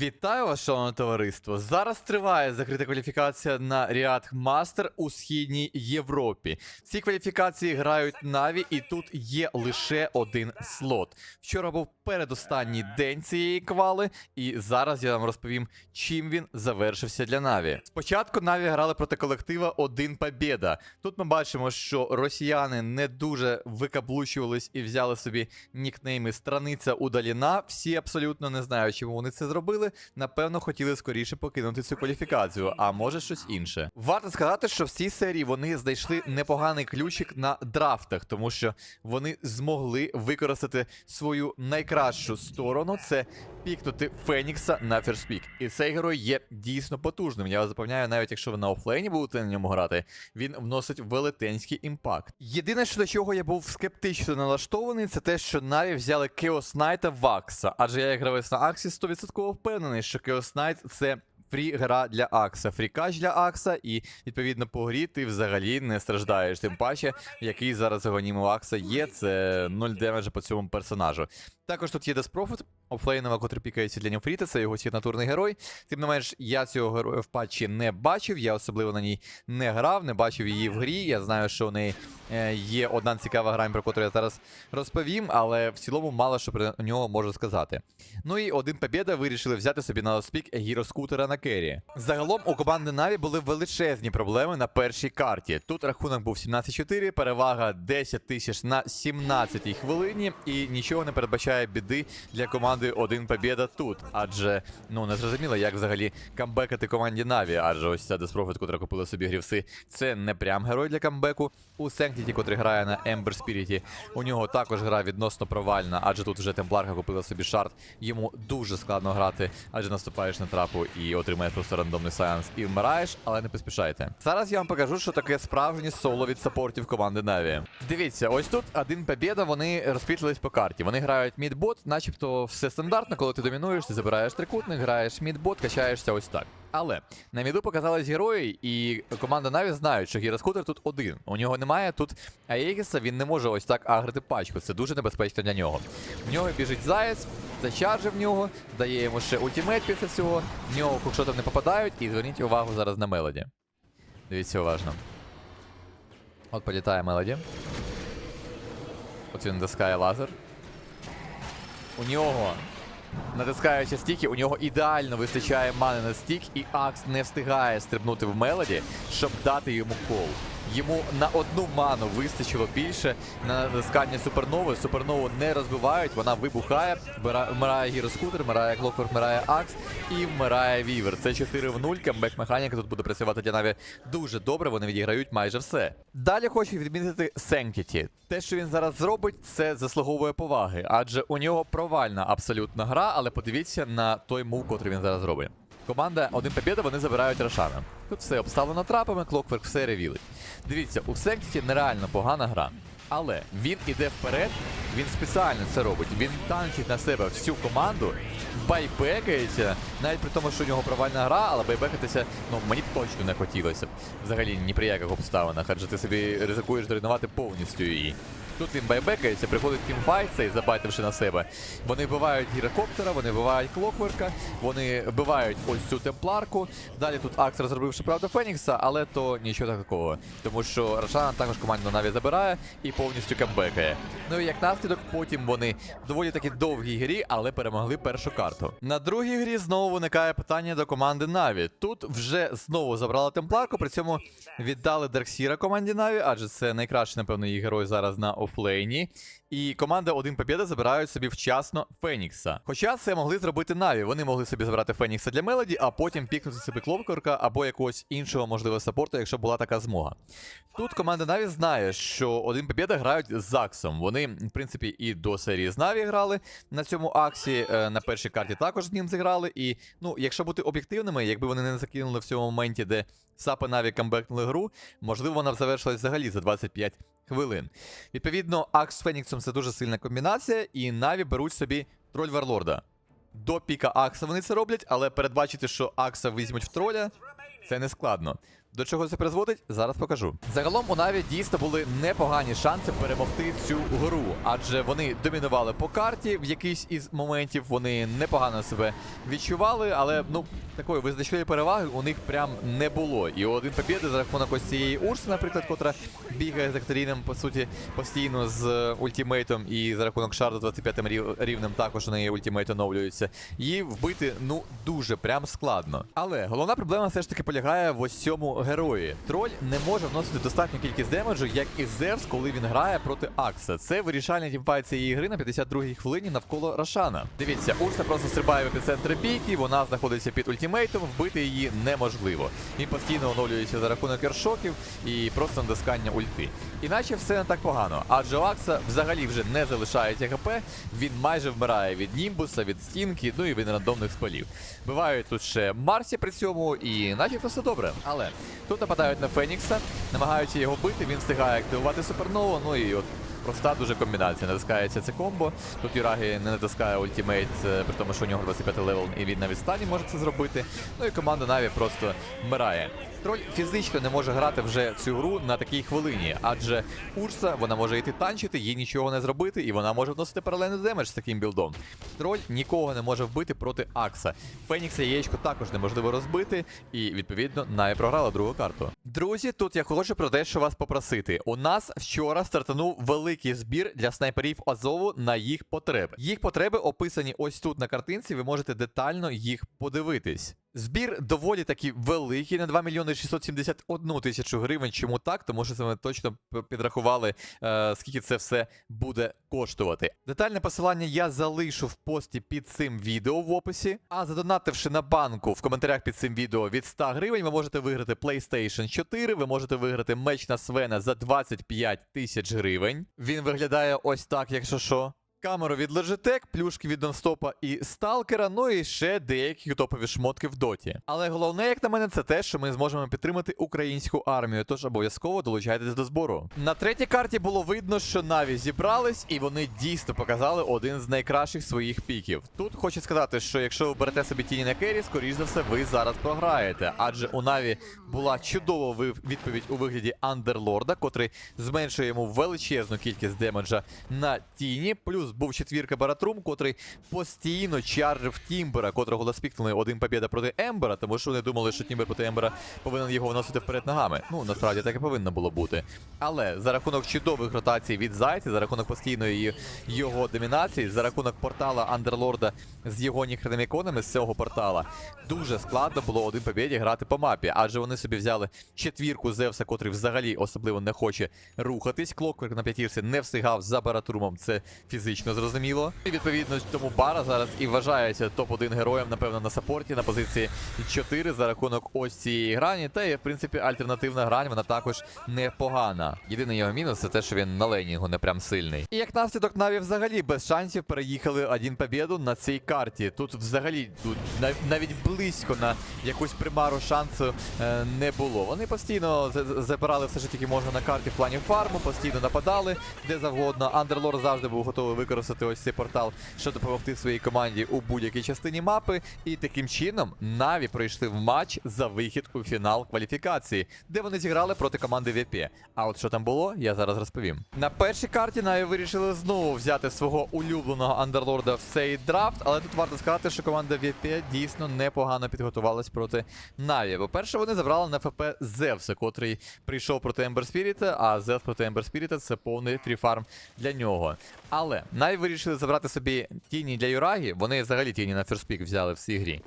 Вітаю вас, шановне товариство. Зараз триває закрита кваліфікація на Ріад Мастер у східній Європі. Ці кваліфікації грають Наві, і тут є лише один слот. Вчора був передостанній день цієї квали, і зараз я вам розповім, чим він завершився для Наві. Спочатку Наві грали проти колектива Один Побєда. Тут ми бачимо, що росіяни не дуже викаблучувались і взяли собі нікнейми Страниця удаліна. Всі абсолютно не знаю, чому вони це зробили. Напевно, хотіли скоріше покинути цю кваліфікацію, а може щось інше. Варто сказати, що в цій серії вони знайшли непоганий ключик на драфтах, тому що вони змогли використати свою найкращу сторону. Це пікнути Фенікса на ферспік. І цей герой є дійсно потужним. Я вас запевняю, навіть якщо ви на офлейні будете на ньому грати, він вносить велетенський імпакт. Єдине, що до чого я був скептично налаштований, це те, що Наві взяли Knight Вакса. Адже я як гравець на Аксі 100% впевнений, що Chaos Knight це. Фрі гра для Акса, фрікач для Акса, і відповідно по грі ти взагалі не страждаєш. Тим паче, який зараз агонім у Акса є, це 0 демеджа по цьому персонажу. Також тут є Деспрофит, офлейнова, котрий пікається для Нефріта, це його сігнатурний герой. Тим не менш, я цього героя в патчі не бачив, я особливо на ній не грав, не бачив її в грі. Я знаю, що у неї е, є одна цікава гра, про яку я зараз розповім, але в цілому мало що про нього можу сказати. Ну і один побєда вирішили взяти собі на спік гіроскутера на керрі. Загалом у команди Наві були величезні проблеми на першій карті. Тут рахунок був 17-4, перевага 10 тисяч на 17-й хвилині, і нічого не передбачає біди для команди один побєда тут. Адже ну не зрозуміло, як взагалі камбекати команді Наві. Адже ось ця Деспрофит, котра купила собі грівси, це не прям герой для камбеку. У Сенктіті, котрий грає на Ember Spirit, у нього також гра відносно провальна, адже тут вже темпларка купила собі шарт. Йому дуже складно грати, адже наступаєш на трапу і отримаєш просто рандомний сеанс і вмираєш, але не поспішайте. Зараз я вам покажу, що таке справжнє соло від саппортів команди Наві. Дивіться, ось тут один побєда, вони розпітлились по карті. Вони грають мідбот, начебто все стандартно, коли ти домінуєш, ти забираєш трикутник, граєш мідбот, качаєшся ось так. Але на міду показались герої, і команда Наві знають, що гіроскутер тут один. У нього немає тут Аєгіса, він не може ось так агрити пачку. Це дуже небезпечно для нього. В нього біжить заєць, це чаржі в нього, дає йому ще ультимейт після цього. В нього хукшотом не попадають, і зверніть увагу зараз на мелоді. Дивіться уважно. От політає мелоді. От він натискає лазер. У нього Натискаючи стіки, у нього ідеально вистачає мани на стік, і Акс не встигає стрибнути в мелоді, щоб дати йому кол. Йому на одну ману вистачило більше на натискання супернови. Супернову не розбивають, вона вибухає, вмира- вмирає гіроскутер, вмирає Клокворк, вмирає Акс і вмирає Вівер. Це 4 в 0. Камбек механіка тут буде працювати для Наві дуже добре. Вони відіграють майже все. Далі хочу відмітити Sanctity. Те, що він зараз зробить, це заслуговує поваги, адже у нього провальна абсолютна гра, але подивіться на той мув, котрий він зараз робить. Команда один побєда, вони забирають Рошана. Тут все обставлено трапами, Клокверк все ревілить. Дивіться, у Сектіті нереально погана гра. Але він іде вперед, він спеціально це робить. Він танчить на себе всю команду, байбекається, навіть при тому, що у нього провальна гра, але байбекатися ну мені точно не хотілося б. Взагалі ні при яких обставинах, адже ти собі ризикуєш зруйнувати повністю її. Тут він байбекається, приходить тімфайт цей, забайтивши на себе. Вони вбивають гірокоптера, вони вбивають клокверка, вони вбивають ось цю темпларку. Далі тут Акс розробивши правда Фенікса, але то нічого такого. Тому що Рошана також команду Наві забирає і повністю камбекає. Ну і як наслідок, потім вони доволі таки довгій грі, але перемогли першу карту. На другій грі знову виникає питання до команди Наві. Тут вже знову забрали темпларку, при цьому віддали Дарксіра команді Наві, адже це найкращий, напевно, її герой зараз на офлейні. І команда один побєда забирають собі вчасно Фенікса. Хоча це могли зробити Наві. Вони могли собі забрати Фенікса для Мелоді, а потім пікнути собі Клопкорка або якогось іншого можливо саппорту, якщо була така змога. Тут команда Наві знає, що один побєда грають з Заксом. Вони, в принципі, і до серії з Наві грали на цьому аксі. е, На першій карті також з ним зіграли. І ну, якщо бути об'єктивними, якби вони не закинули в цьому моменті, де Сапи Наві камбекнули гру, можливо, вона б завершилась взагалі за 25 хвилин. Відповідно, Акс з Феніксом це дуже сильна комбінація, і Наві беруть собі троль Варлорда. До піка Акса вони це роблять, але передбачити, що Акса візьмуть в троля, це не складно. До чого це призводить? Зараз покажу. Загалом у Наві дійсно були непогані шанси перемогти цю гру, адже вони домінували по карті в якийсь із моментів. Вони непогано себе відчували, але ну такої визначної переваги у них прям не було. І один побіди за рахунок ось цієї Урси, наприклад, котра бігає з Акторіном, по суті, постійно з е, ультимейтом, і за рахунок Шарду 25 рів- рівнем також у неї ультимейт оновлюється. Її вбити ну дуже прям складно. Але головна проблема все ж таки полягає в ось цьому герої. Троль не може вносити достатню кількість демеджу, як і Зевс, коли він грає проти Акса. Це вирішальний тімфайт цієї гри на 52-й хвилині навколо Рошана. Дивіться, Урса просто стрибає в епіцентр бійки, вона знаходиться під ультимейтом, вбити її неможливо. Він постійно оновлюється за рахунок ершоків і просто натискання ульти. Іначе все не так погано, адже Акса взагалі вже не залишається ХП, він майже вмирає від Німбуса, від стінки, ну і від рандомних спалів. Бувають тут ще Марсі при цьому, і начебто все добре. Але тут нападають на Фенікса, намагаються його бити, він встигає активувати супернову, ну і от. Проста дуже комбінація. Натискається це комбо. Тут Юрагі не натискає ультимейт, е, при тому, що у нього 25 левел і він на відстані може це зробити. Ну і команда Наві просто вмирає. Троль фізично не може грати вже цю гру на такій хвилині, адже Урса вона може йти танчити, їй нічого не зробити, і вона може вносити паралельний демедж з таким білдом. Троль нікого не може вбити проти Акса. Фенікса яєчко також неможливо розбити, і відповідно Наві програла другу карту. Друзі, тут я хочу про дещо вас попросити. У нас вчора стартанув великий збір для снайперів Азову на їх потреби. Їх потреби описані ось тут на картинці. Ви можете детально їх подивитись. Збір доволі таки великий на 2 мільйони 671 тисячу гривень. Чому так? Тому що це ми точно підрахували, е, скільки це все буде коштувати. Детальне посилання я залишу в пості під цим відео в описі. А задонативши на банку в коментарях під цим відео від 100 гривень, ви можете виграти PlayStation 4, ви можете виграти меч на Свена за 25 тисяч гривень. Він виглядає ось так, якщо що. Камеру від Logitech, плюшки від Нонстопа і Сталкера, ну і ще деякі топові шмотки в доті. Але головне, як на мене, це те, що ми зможемо підтримати українську армію, тож обов'язково долучайтесь до збору. На третій карті було видно, що Наві зібрались, і вони дійсно показали один з найкращих своїх піків. Тут хочу сказати, що якщо ви берете собі тіні на керрі, скоріш за все, ви зараз програєте, адже у Наві була чудова відповідь у вигляді Андерлорда, котрий зменшує йому величезну кількість демеджа на тіні. Плюс був четвірка Баратрум, котрий постійно чаржив Тімбера, котрого ласпікнули один побіда проти Ембера, тому що вони думали, що Тімбер проти Ембера повинен його вносити вперед ногами. Ну насправді так і повинно було бути. Але за рахунок чудових ротацій від Зайці, за рахунок постійної його домінації, за рахунок портала Андерлорда з його нікрономіконами з цього портала, дуже складно було один побіді грати по мапі, адже вони собі взяли четвірку Зевса, котрий взагалі особливо не хоче рухатись. Клокверк на п'ятірці не встигав за Баратрумом, це фізично зрозуміло. І відповідно тому Бара зараз і вважається топ-1 героєм, напевно, на саппорті на позиції 4 за рахунок ось цієї грані. Та і в принципі альтернативна грань, вона також непогана. Єдиний його мінус це те, що він на лейнінгу не прям сильний. І як наслідок Наві взагалі без шансів переїхали один побіду на цій карті. Тут взагалі тут навіть близько на якусь примару шансу е, не було. Вони постійно за- за- забирали все, що тільки можна на карті в плані фарму, постійно нападали де завгодно. Андерлор завжди був готовий використати ось цей портал, щоб допомогти своїй команді у будь-якій частині мапи. І таким чином Наві пройшли в матч за вихід у фінал кваліфікації, де вони зіграли проти команди ВП. А от що там було, я зараз розповім. На першій карті Наві вирішили знову взяти свого улюбленого андерлорда в цей драфт, але тут варто сказати, що команда ВП дійсно непогано підготувалась проти Наві. По-перше, вони забрали на ФП Зевса, котрий прийшов проти Ембер Спіріта, а Зевс проти Ембер Спіріта це повний фріфарм для нього. Але Наві вирішили забрати собі тіні для Юрагі. Вони взагалі тіні на ферспік взяли в цій грі.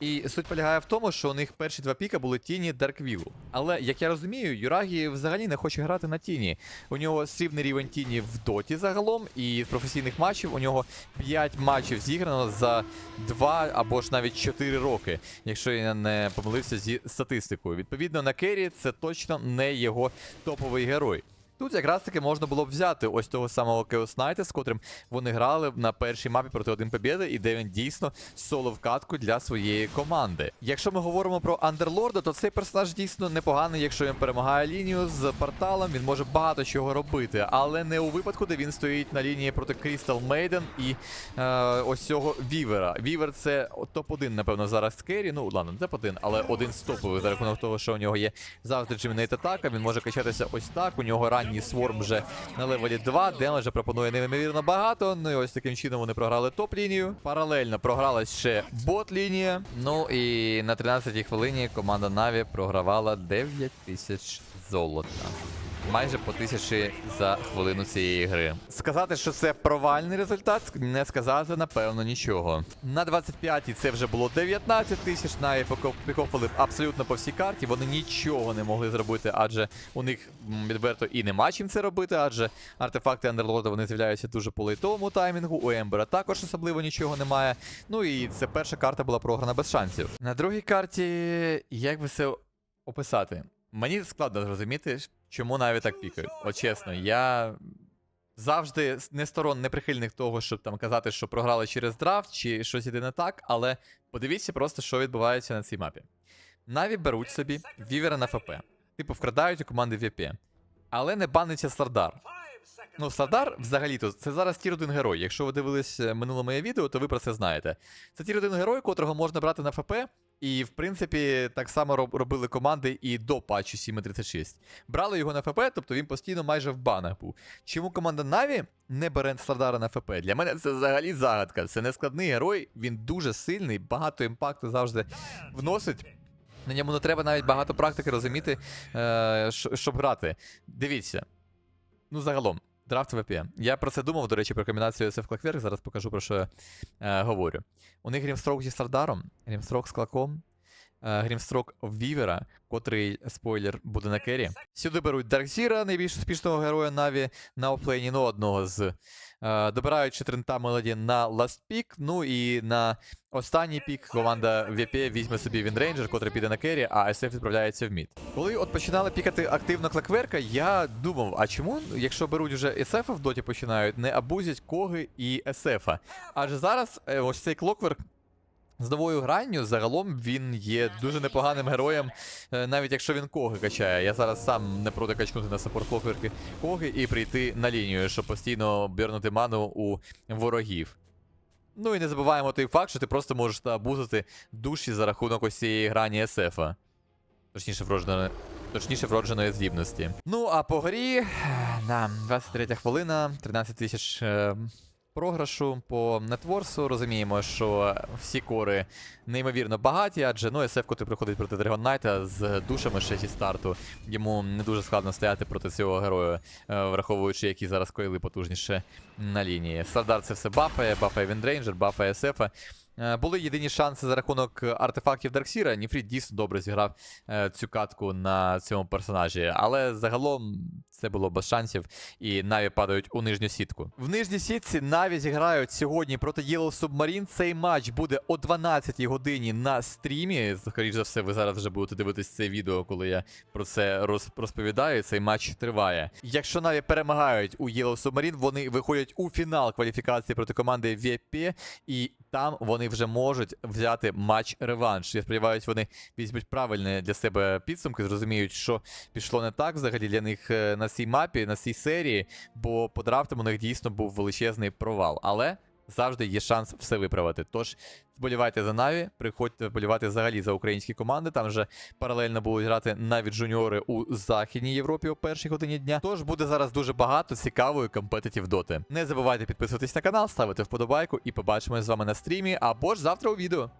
І суть полягає в тому, що у них перші два піка були тіні Дарквілу. Але як я розумію, Юрагі взагалі не хоче грати на тіні. У нього срібний рівень тіні в доті загалом, і з професійних матчів у нього 5 матчів зіграно за 2 або ж навіть 4 роки, якщо я не помилився зі статистикою. Відповідно, на Керрі це точно не його топовий герой. Тут якраз таки можна було б взяти ось того самого Chaos Knight, з котрим вони грали на першій мапі проти один побєди, і де він дійсно соло в катку для своєї команди. Якщо ми говоримо про Андерлорда, то цей персонаж дійсно непоганий, якщо він перемагає лінію з порталом, він може багато чого робити, але не у випадку, де він стоїть на лінії проти Crystal Maiden і е, ось цього Вівера. Вівер це топ-1, напевно, зараз керрі. Ну ладно, не топ-1, але один з топових за рахунок того, що у нього є завжди Джимінейт атака. Він може качатися ось так. У нього ранній сворм вже на левелі 2, вже пропонує неймовірно багато. Ну і ось таким чином вони програли топ-лінію. Паралельно програлась ще бот-лінія. Ну і на 13-й хвилині команда Наві програвала 9 тисяч золота. Майже по тисячі за хвилину цієї гри. Сказати, що це провальний результат, не сказати, напевно, нічого. На 25-й це вже було 19 тисяч, навіть покопали абсолютно по всій карті. Вони нічого не могли зробити, адже у них відверто і нема чим це робити, адже артефакти Андерлорда вони з'являються дуже по лейтовому таймінгу. У Ембера також особливо нічого немає. Ну і це перша карта була програна без шансів. На другій карті, як би це описати? Мені складно зрозуміти, чому навіть так пікають. От чесно, я завжди не сторон, не прихильник того, щоб там казати, що програли через драфт чи щось іде не так, але подивіться просто, що відбувається на цій мапі. Наві беруть собі вівера на ФП. Типу, вкрадають у команди ВП. Але не баниться Сардар. Ну, Сардар, взагалі-то, це зараз тір 1 герой. Якщо ви дивились е, минуле моє відео, то ви про це знаєте. Це тір 1 герой, котрого можна брати на ФП. І, в принципі, так само робили команди і до патчу 7.36. Брали його на ФП, тобто він постійно майже в банах був. Чому команда Наві не бере Сардара на ФП? Для мене це взагалі загадка. Це не складний герой, він дуже сильний, багато імпакту завжди вносить. На ньому не треба навіть багато практики розуміти, е, щоб грати. Дивіться. Ну, загалом, драфт VPN. Я про це думав, до речі, про комбінацію SF Clockwork, зараз покажу, про що я е, говорю. У них Рімстрок зі Стардаром, Рімстрок з Клаком, Грімстрок Вівера, котрий, спойлер, буде на кері. Сюди беруть Даркзіра, найбільш успішного героя Наві на офлейні, ну, одного з. Е, добирають ще Трента Мелоді на ласт пік, ну і на останній пік команда ВП візьме собі Вінрейнджер, котрий піде на кері, а SF відправляється в мід. Коли от починали пікати активно клакверка, я думав, а чому, якщо беруть вже SF в доті починають, не абузять коги і SF? Адже зараз е, ось цей клокверк з новою гранню загалом він є дуже непоганим героєм, е, навіть якщо він коги качає. Я зараз сам не проти качнути на саппорт клокверки коги і прийти на лінію, щоб постійно бірнути ману у ворогів. Ну і не забуваємо той факт, що ти просто можеш абузити душі за рахунок ось цієї грані SF. Точніше, вродженої, точніше, вродженої здібності. Ну, а по грі, на 23 хвилина, 13 тисяч е, програшу по нетворсу. Розуміємо, що всі кори неймовірно багаті, адже ну, СФ, котрий приходить проти Dragon Knight з душами ще зі старту, йому не дуже складно стояти проти цього героя, е, враховуючи, які зараз коїли потужніше на лінії. Сардар це все бафає, бафає Віндрейнджер, бафає SF. Е, Були єдині шанси за рахунок артефактів Дарксіра. Ніфрід дійсно добре зіграв е, цю катку на цьому персонажі, але загалом це було без шансів, і Наві падають у нижню сітку. В нижній сітці Наві зіграють сьогодні проти Yellow Submarine. Цей матч буде о 12-й годині на стрімі. Скоріше за все, ви зараз вже будете дивитись це відео, коли я про це розповідаю. Цей матч триває. Якщо Наві перемагають у Yellow Submarine, вони виходять у фінал кваліфікації проти команди VP, і там вони вже можуть взяти матч реванш. Я сподіваюся, вони візьмуть правильні для себе підсумки, зрозуміють, що пішло не так взагалі для них е, на цій мапі, на цій серії, бо по драфтам у них дійсно був величезний провал. Але завжди є шанс все виправити. Тож вболівайте за Наві, приходьте вболівати взагалі за українські команди. Там вже паралельно будуть грати навіть жуніори у Західній Європі о першій годині дня. Тож буде зараз дуже багато цікавої компетитів доти. Не забувайте підписуватись на канал, ставити вподобайку і побачимось з вами на стрімі або ж завтра у відео.